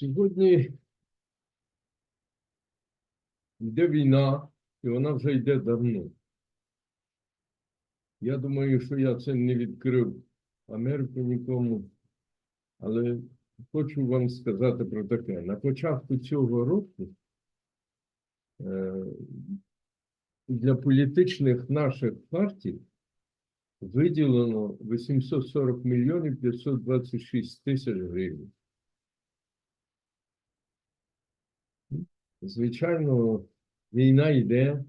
Сьогодні йде війна, і вона вже йде давно. Я думаю, що я це не відкрив Америку нікому, але хочу вам сказати про таке. На початку цього року е, для політичних наших партій виділено 840 мільйонів 526 тисяч гривень. Звичайно, війна йде.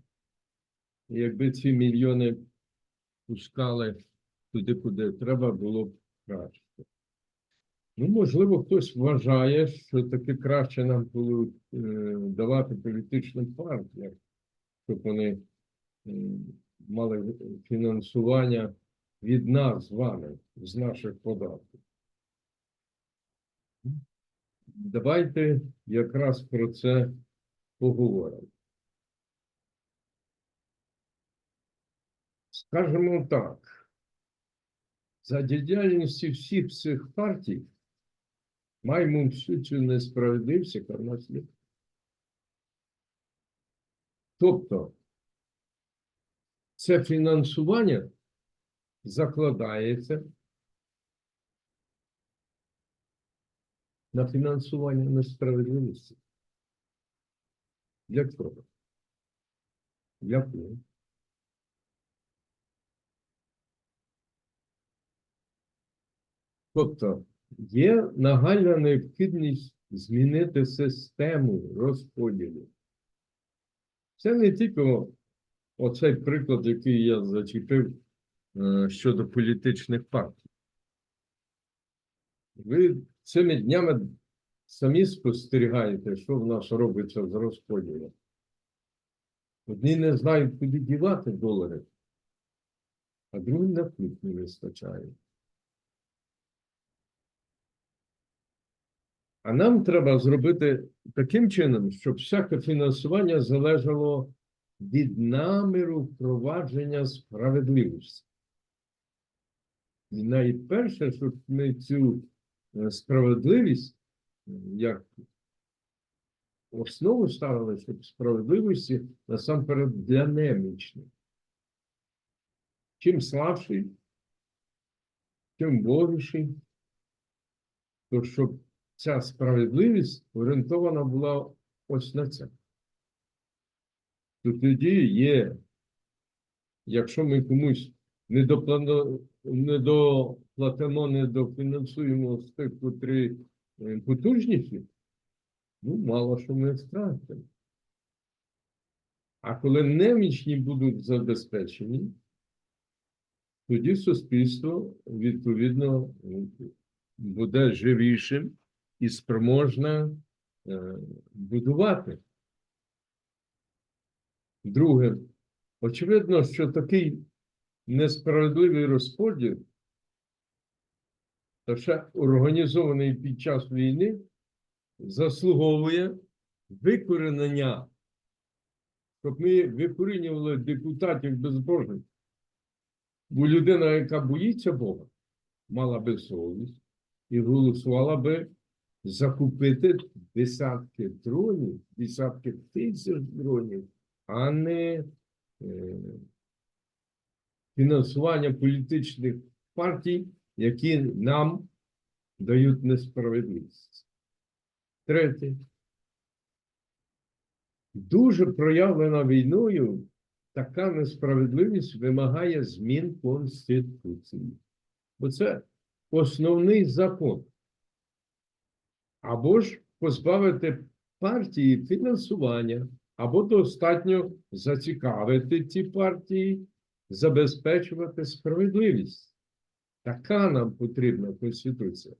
Якби ці мільйони пускали туди, куди треба, було б краще. Ну, можливо, хтось вважає, що таки краще нам було е, давати політичним партіям, щоб вони мали фінансування від нас з вами, з наших податків. Давайте якраз про це поговоримо. Скажемо так, за діяльністю всіх цих партій маємо всю цю несправедливість, яка в нас є. Тобто, це фінансування закладається на фінансування несправедливості. Для чого? Для кого? Тобто є нагальна необхідність змінити систему розподілу. Це не тільки оцей приклад, який я зачепив е, щодо політичних партій. Ви цими днями самі спостерігаєте, що в нас робиться з розподілом. Одні не знають, куди дівати долари, а другі на хліб не вистачає. А нам треба зробити таким чином, щоб всяке фінансування залежало від наміру впровадження справедливості. І найперше, щоб ми цю е, справедливість як основу ставили, щоб справедливості насамперед для немічних. Чим слабший, тим богіший, то щоб ця справедливість орієнтована була ось на це. То тоді є, якщо ми комусь не доплатимо, не дофінансуємо з тих, котрі потужніші, ну, мало що ми втратимо. А коли немічні будуть забезпечені, тоді суспільство відповідно буде живішим і спроможне е, будувати. Друге, очевидно, що такий несправедливий розподіл, ще організований під час війни, заслуговує викоренення, щоб ми викорінювали депутатів безбожних. Бо людина, яка боїться Бога, мала би совість і голосувала би закупити десятки дронів, десятки тисяч дронів, а не е, фінансування політичних партій, які нам дають несправедливість. Третє. Дуже проявлена війною така несправедливість вимагає змін Конституції. Бо це основний закон. Або ж позбавити партії фінансування, або достатньо зацікавити ці партії, забезпечувати справедливість. Така нам потрібна Конституція.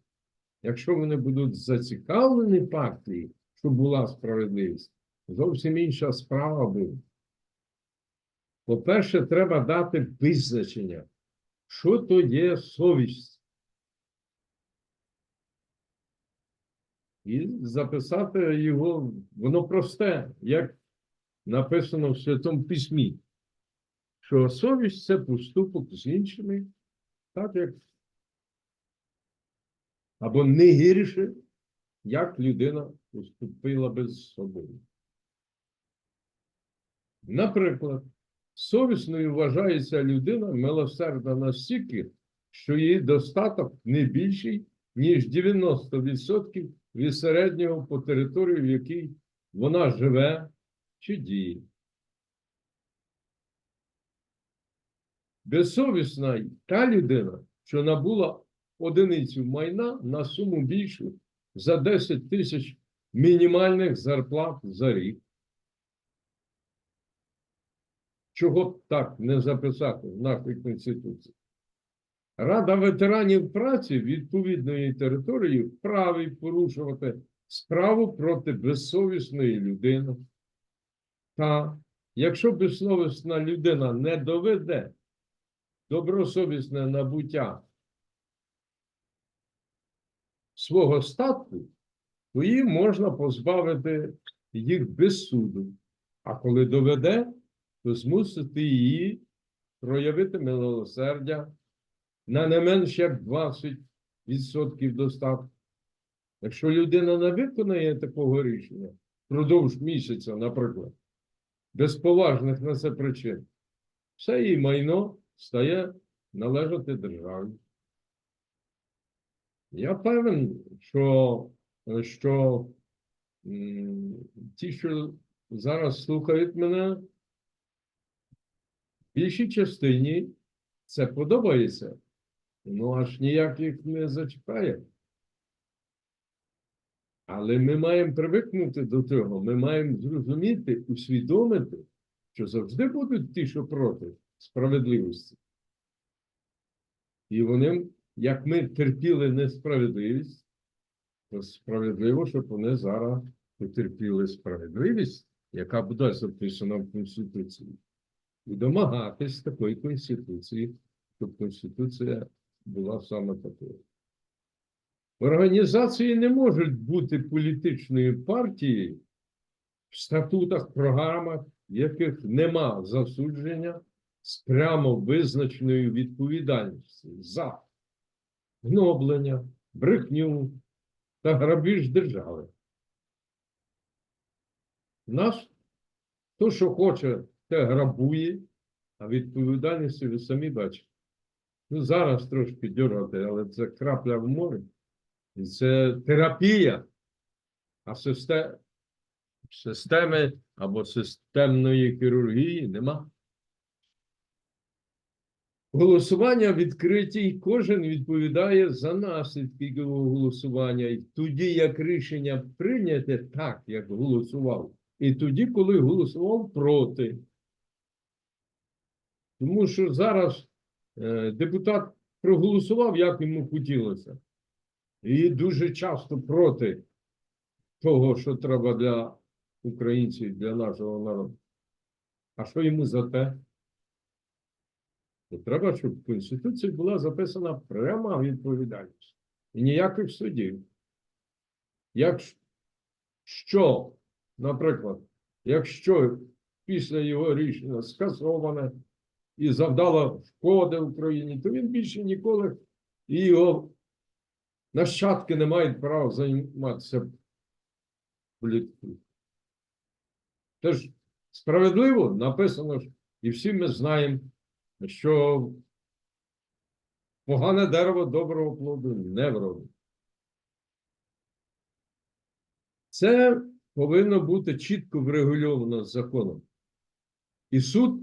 Якщо вони будуть зацікавлені партії, щоб була справедливість, зовсім інша справа буде. По-перше, треба дати визначення, що то є совість. І записати його, воно просте, як написано в Святому Письмі, що совість це поступок з іншими, так як або не гірше, як людина поступила би з собою. Наприклад, совісною вважається людина милосердна настільки, що її достаток не більший, ніж 90% від середнього по території, в якій вона живе чи діє. Безсовісна та людина, що набула одиницю майна на суму більшу за 10 тисяч мінімальних зарплат за рік. Чого б так не записати в нашій Конституції? Рада ветеранів праці відповідної території вправі порушувати справу проти безсовісної людини. Та якщо безсовісна людина не доведе добросовісне набуття свого статку, то її можна позбавити їх без суду. А коли доведе, то змусити її проявити милосердя на не менше як 20% достатку. Якщо людина не виконає такого рішення впродовж місяця, наприклад, без поважних на це причин, все її майно стає належати державі. Я певен, що, що ті, що зараз слухають мене, в більшій частині це подобається, ну аж ніяк їх не зачіпає. Але ми маємо привикнути до цього, ми маємо зрозуміти, усвідомити, що завжди будуть ті, що проти справедливості. І вони, як ми терпіли несправедливість, то справедливо, щоб вони зараз потерпіли справедливість, яка буде записана в Конституції. І домагатись такої Конституції, щоб Конституція була саме такою. Організації не можуть бути політичною партією в статутах, програмах, в яких нема засудження з прямо визначеною відповідальністю за гноблення, брехню та грабіж держави. Наш, то, що хоче, те грабує, а відповідальність ви самі бачите. Ну, зараз трошки дергати, але це крапля в морі. І це терапія, а системи або системної хірургії нема. Голосування відкриті, і кожен відповідає за наслідки його голосування. І тоді, як рішення прийняте так, як голосував, і тоді, коли голосував проти. Тому що зараз е, депутат проголосував, як йому хотілося. І дуже часто проти того, що треба для українців, для нашого народу. А що йому за те? То треба, щоб в Конституції була записана пряма відповідальність. І ніяких судів. Якщо, наприклад, якщо після його рішення скасоване і завдало шкоди Україні, то він більше ніколи і його нащадки не мають права займатися політикою. Тож справедливо написано і всі ми знаємо, що погане дерево доброго плоду не вродить. Це повинно бути чітко врегульовано законом. І суд,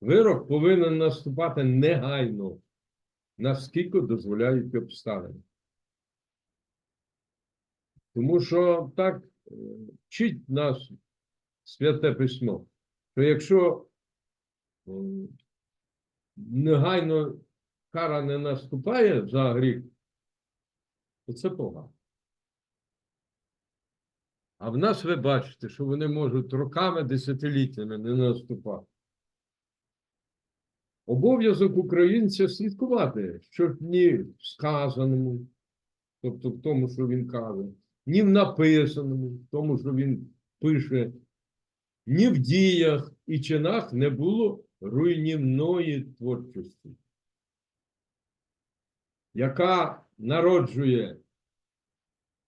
вирок повинен наступати негайно, наскільки дозволяють обставини. Тому що так е, вчить нас святе письмо, що якщо м, негайно кара не наступає за гріх, то це погано. А в нас ви бачите, що вони можуть роками, десятиліттями не наступати. Обов'язок українця слідкувати, щоб ні в сказаному, тобто в тому, що він каже, ні в написаному, в тому, що він пише, ні в діях і чинах не було руйнівної творчості, яка народжує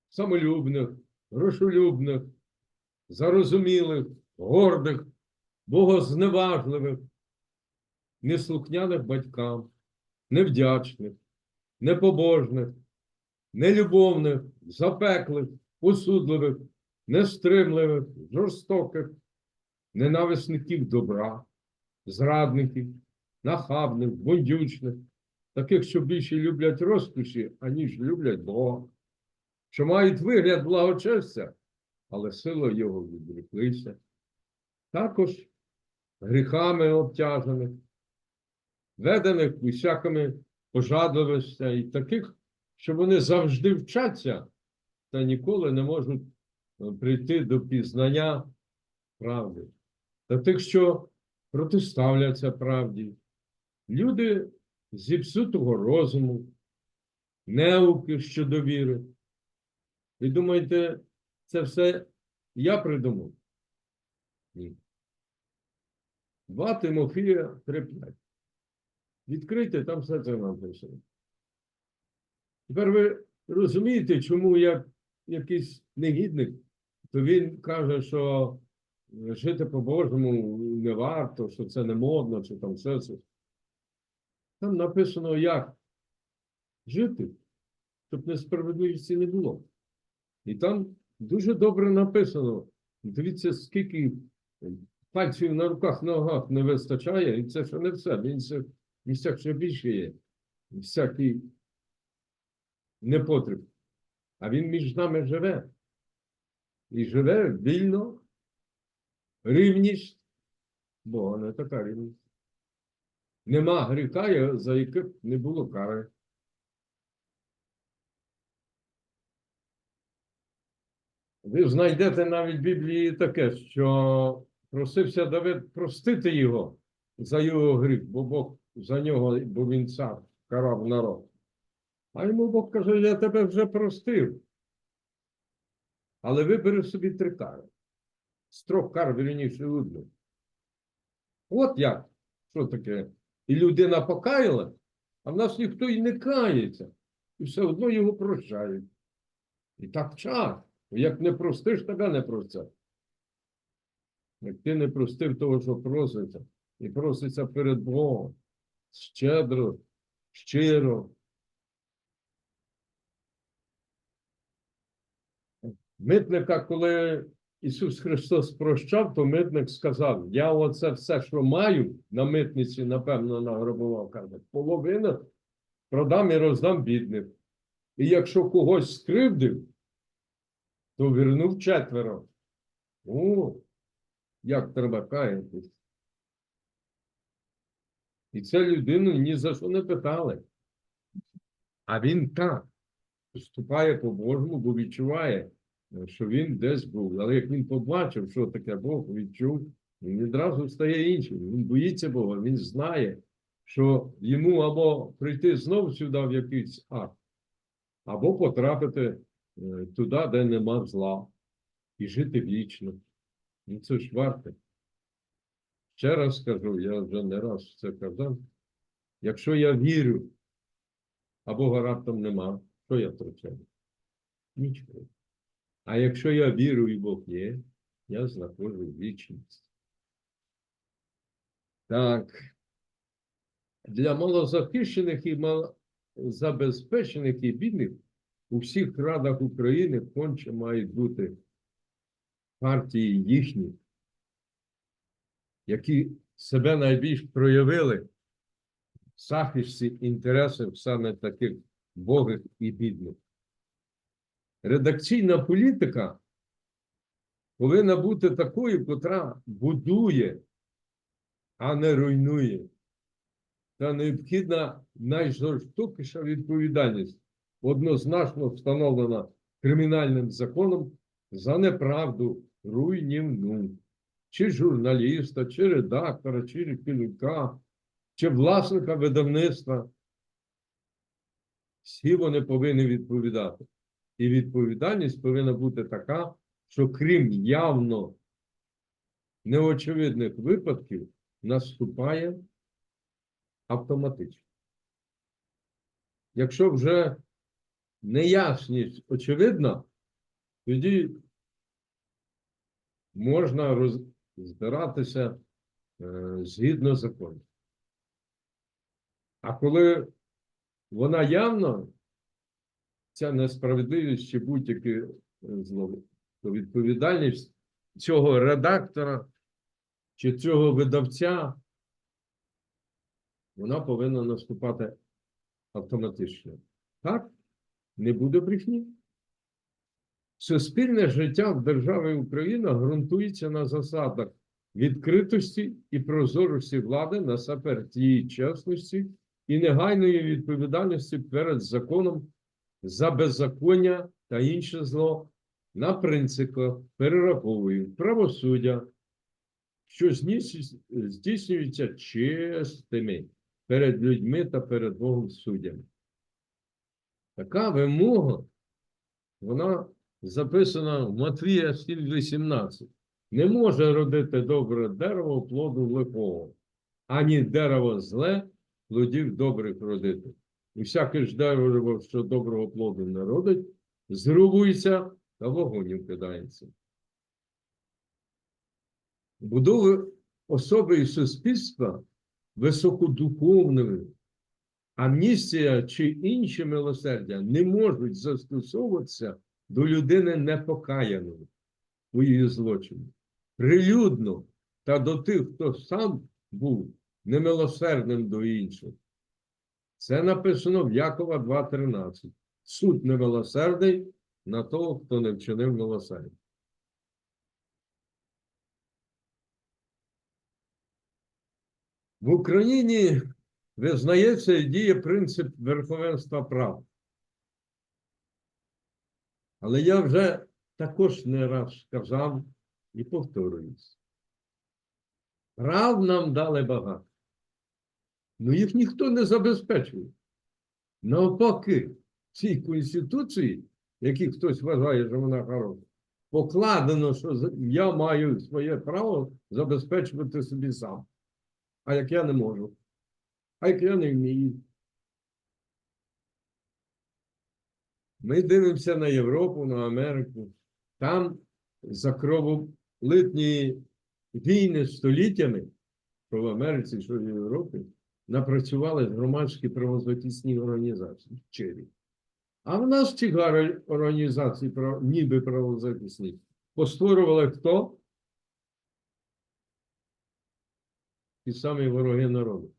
самолюбних, грошолюбних, зарозумілих, гордих, богозневажливих, неслухняних батькам, невдячних, непобожних, нелюбовних, запеклих, осудливих, нестримливих, жорстоких, ненависників добра, зрадників, нахабних, бундючних, таких, що більше люблять розкоші, аніж люблять Бога, що мають вигляд благочестя, але силою його відреклися. Також гріхами обтяжених, ведених усякими пожадливостями, і таких, що вони завжди вчаться та ніколи не можуть прийти до пізнання правди. Та тих, що протиставляться правді. Люди зіпсутого розуму, неуки щодо віри. Ви думаєте, це все я придумав? Ні. 2 Тимофія 3.5. Відкрийте, там все це написано. Тепер ви розумієте, чому як якийсь негідник, то він каже, що жити по-божому не варто, що це не модно, чи там все це. Там написано, як жити, щоб несправедливості не було. І там дуже добре написано. Дивіться, скільки пальців на руках, ногах не вистачає, і це ще не все. Він це місцях ще більше є. Всякий непотріб. А він між нами живе. І живе вільно, рівність, Бога не така рівність. Нема гріха, за яке б не було кари. Ви знайдете навіть в Біблії таке, що просився Давид простити його за його гріх, бо Бог за нього, бо він цар карав народ. А йому Бог каже, я тебе вже простив. Але вибери собі три кари. З трьох кар вірніше одну. От як. Що таке? І людина покаяла, а в нас ніхто і не кається. І все одно його прощають. І так час. Як не простиш, тебе не простять. Як ти не простив того, що проситься, і проситься перед Богом щедро, щиро. Митника, коли Ісус Христос прощав, то митник сказав: Я оце все, що маю на митниці, напевно, награбував, каже, половину продам і роздам бідним. І якщо когось скривдив, то вернув четверо. О, як треба каятись. І ця людину ні за що не питали. А він так поступає по-божому, бо відчуває, що він десь був. Але як він побачив, що таке Бог, відчув, він відразу стає іншим. Він боїться Бога, він знає, що йому або прийти знову сюди в якийсь акт, або потрапити е, туди, де нема зла, і жити вічно. Ну це ж варте. Ще раз скажу, я вже не раз це казав. Якщо я вірю, а Бога раптом нема, що я втрачаю? Нічого. А якщо я вірю і Бог є, я знаходжу вічність. Так. Для малозахищених і малозабезпечених і бідних у всіх радах України конче мають бути партії їхні, які себе найбільш проявили в захисті інтересів саме таких богих і бідних. Редакційна політика повинна бути такою, котра будує, а не руйнує. Та необхідна найжорстокіша відповідальність, однозначно встановлена кримінальним законом за неправду руйнівну, чи журналіста, чи редактора, чи керівника, чи власника видавництва. Всі вони повинні відповідати. І відповідальність повинна бути така, що крім явно неочевидних випадків, наступає автоматично. Якщо вже неясність очевидна, тоді можна роз... збиратися е, згідно закону. А коли вона явно, ця несправедливість чи будь-яке е, зло, то відповідальність цього редактора чи цього видавця, вона повинна наступати автоматично. Так? Не буде брехні. Суспільне життя в державі Україна ґрунтується на засадах відкритості і прозорості влади насамперед її чесності і негайної відповідальності перед законом за беззаконня та інше зло на принципах перераховую правосуддя, що здійснюється чистими перед людьми та перед Богом суддями. Така вимога, вона записана в Матвія 7.18. Не може родити добре дерево плоду лихого, ані дерево зле плодів добрих родити. І всяке ж дерево, що доброго плоду не родить, зрубується та вогонь вкидається. Будови особи і суспільства високодуховними, амністія чи інші милосердя не можуть застосовуватися до людини непокаяної у її злочині. Прилюдно та до тих, хто сам був немилосердним до інших. Це написано в Якова 2.13. Суд немилосердий на того, хто не вчинив милосердя. В Україні визнається і діє принцип верховенства права. Але я вже також не раз сказав і повторююсь. Прав нам дали багато. Ну їх ніхто не забезпечує. Навпаки, цій Конституції, які хтось вважає, що вона хороша, покладено, що я маю своє право забезпечувати собі сам. А як я не можу, а як я не вмію. Ми дивимося на Європу, на Америку. Там за кроволитні війни століттями, що в Америці, що в Європі, напрацювали громадські правозахисні організації вчері. А в нас ці організації, ніби правозахисні, постворювали хто? Ті самі вороги народу.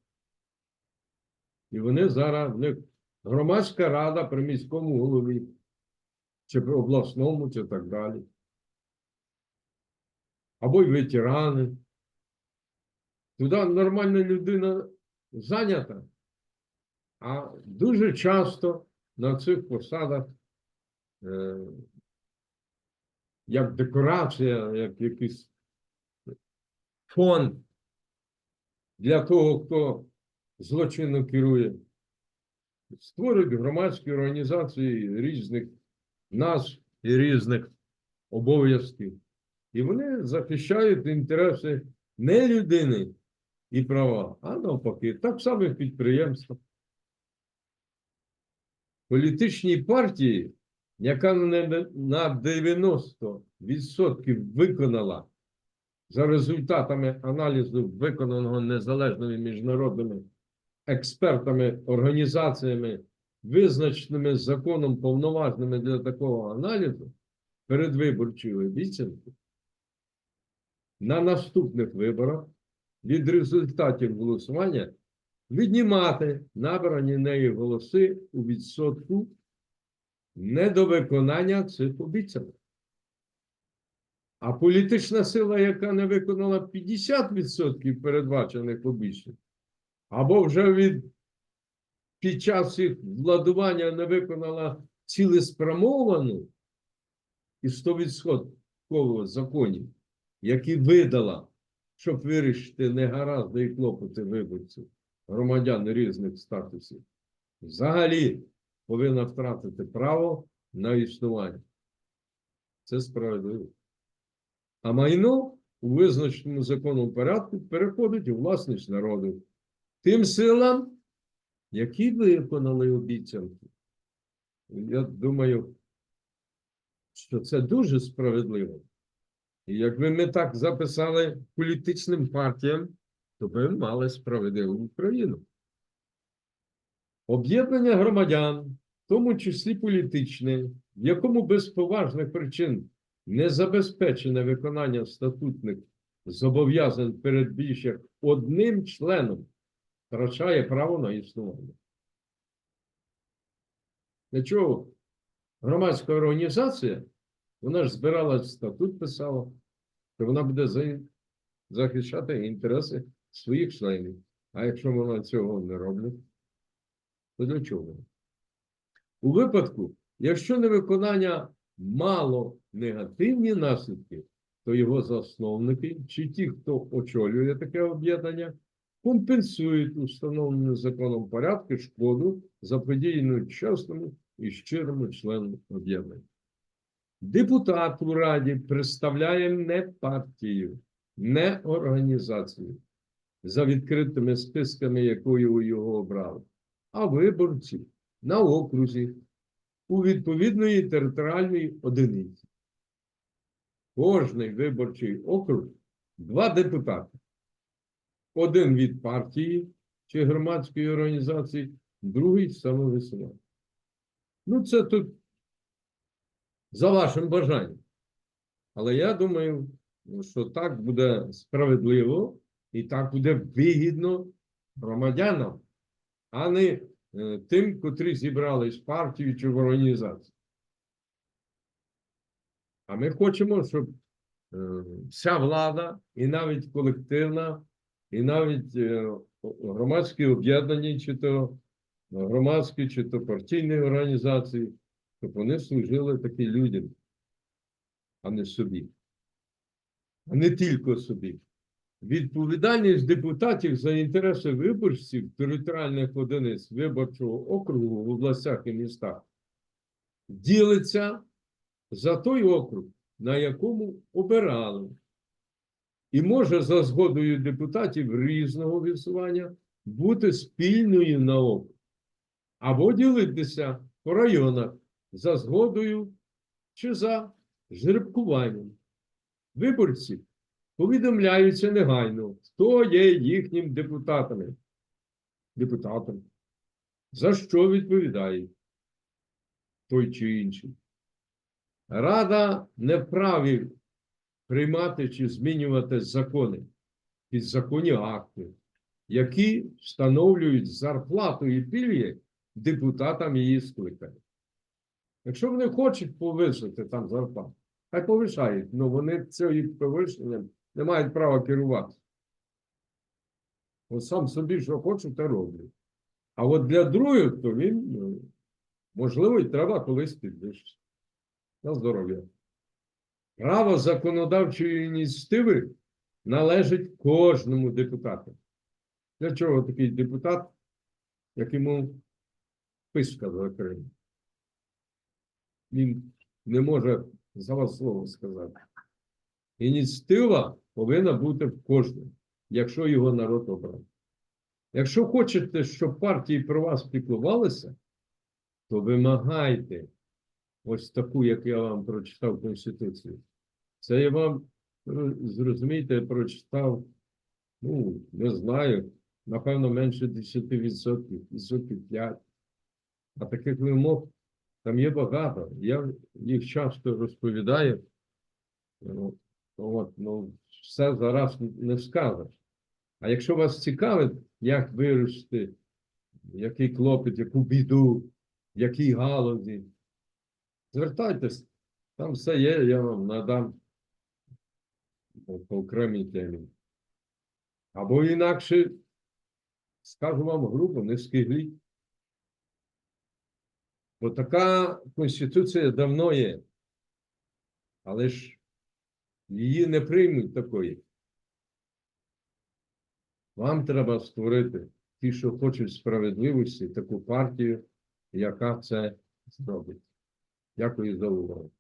І вони зараз, в громадська рада при міському голові, чи при обласному, чи так далі. Або й ветерани. Туди нормальна людина зайнята, а дуже часто на цих посадах е, як декорація, як якийсь фон для того, хто злочинно керує, створюють громадські організації різних назв і різних обов'язків. І вони захищають інтереси не людини і права, а навпаки, так само і підприємства. Політичній партії, яка на 90% виконала за результатами аналізу, виконаного незалежними міжнародними експертами, організаціями, визначеними законом повноважними для такого аналізу, передвиборчої обіцянки, на наступних виборах від результатів голосування віднімати набрані нею голоси у відсотку недовиконання цих обіцянок. А політична сила, яка не виконала 50% передбачених обіцянок, або вже від під час їх владування не виконала цілеспрямовану і 100% законів, які видала, щоб вирішити негаразди і клопоти виборців, громадян різних статусів, взагалі повинна втратити право на існування. Це справедливо. А майно у визначеному законом порядку переходить у власність народу. Тим силам, які виконали обіцянки. Я думаю, що це дуже справедливо. Якби ми так записали політичним партіям, то би мали справедливу Україну. Об'єднання громадян, в тому числі політичне, в якому без поважних причин не забезпечене виконання статутних зобов'язань перед більш як одним членом, втрачає право на існування. Для чого громадська організація, вона ж збирала статут, писала, що вона буде захищати інтереси своїх членів. А якщо вона цього не робить, то для чого? У випадку, якщо невиконання мало негативні наслідки, то його засновники чи ті, хто очолює таке об'єднання, компенсують у законом порядку шкоду заподіяну чесному і щирому члену об'єднання. Депутат у Раді представляє не партію, не організацію, за відкритими списками, якою його обрали, а виборців на окрузі у відповідної територіальної одиниці. Кожний виборчий округ два депутати. Один від партії чи громадської організації, другий самовисуванець. Ну, це тут за вашим бажанням. Але я думаю, що так буде справедливо і так буде вигідно громадянам, а не е, тим, котрі зібрались в партію чи в організацію. А ми хочемо, щоб е, вся влада, і навіть колективна, і навіть е, громадські об'єднані, чи то громадські, чи то партійні організації, щоб вони служили таки людям, а не собі. А не тільки собі. Відповідальність депутатів за інтереси виборців територіальних одиниць виборчого округу в областях і містах ділиться за той округ, на якому обирали. І може за згодою депутатів різного висування бути спільною на округ. Або ділитися по районах за згодою чи за жеребкуванням. Виборці повідомляються негайно, хто є їхнім депутатами. Депутатом. За що відповідає той чи інший. Рада не вправі приймати чи змінювати закони, підзаконні акти, які встановлюють зарплату і пільги депутатам її скликання. Якщо вони хочуть повисити там зарплату, хай повишають, але вони цією повищенням не мають права керувати. От сам собі, що хочу, те роблю. А от для других, то він, ну, можливо, і треба колись підвищити. На здоров'я. Право законодавчої ініціативи належить кожному депутату. Для чого такий депутат, як йому писка закриє? Він не може за вас слово сказати. Ініціатива повинна бути в кожному, якщо його народ обрав. Якщо хочете, щоб партії про вас піклувалися, то вимагайте ось таку, як я вам прочитав Конституцію. Це я вам, е, зрозумійте, прочитав, ну, не знаю, напевно, менше 10%, відсотків 5. А таких вимог там є багато. Я їх часто розповідаю. Ну, От, ну, все зараз не скажеш. А якщо вас цікавить, як вирости, який клопіт, яку біду, в якій галузі, звертайтесь, там все є, я вам надам по, окремій темі. Або інакше, скажу вам грубо, не скигліть. Бо така конституція давно є. Але ж її не приймуть такої. Вам треба створити ті, що хочуть справедливості, таку партію, яка це зробить. Дякую за увагу.